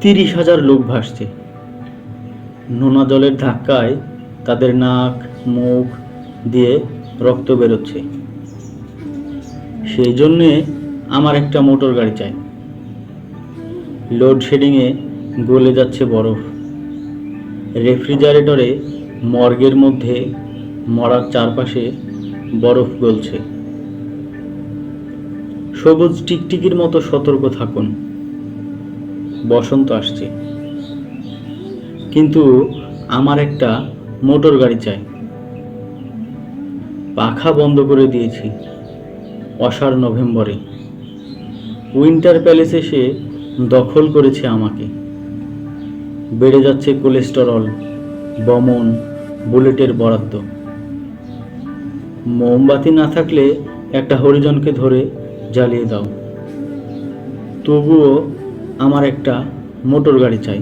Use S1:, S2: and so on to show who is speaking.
S1: তিরিশ হাজার লোক ভাসছে। নোনা জলের ধাক্কায় তাদের নাক, মুখ দিয়ে রক্ত বেরোচ্ছে। সেই জন্যে আমার একটা মোটর গাড়ি চাই। লোডশেডিংয়ে গলে যাচ্ছে বরফ। রেফ্রিজারেটরে মর্গের মধ্যে মরার চারপাশে বরফ গলছে। সবুজ টিকটিকির মতো সতর্ক থাকুন। বসন্ত আসছে। কিন্তু আমার একটা মোটর গাড়ি চাই। পাখা বন্ধ করে দিয়েছি অসার নভেম্বরে। উইন্টার প্যালেস এসে দখল করেছে আমাকে। বেড়ে যাচ্ছে কোলেস্টেরল, বমন, বুলেটের বরাদ্দ। মোমবাতি না থাকলে একটা হরিজনকে ধরে জ্বালিয়ে দাও। তবুও আমার একটা মোটর গাড়ি চাই।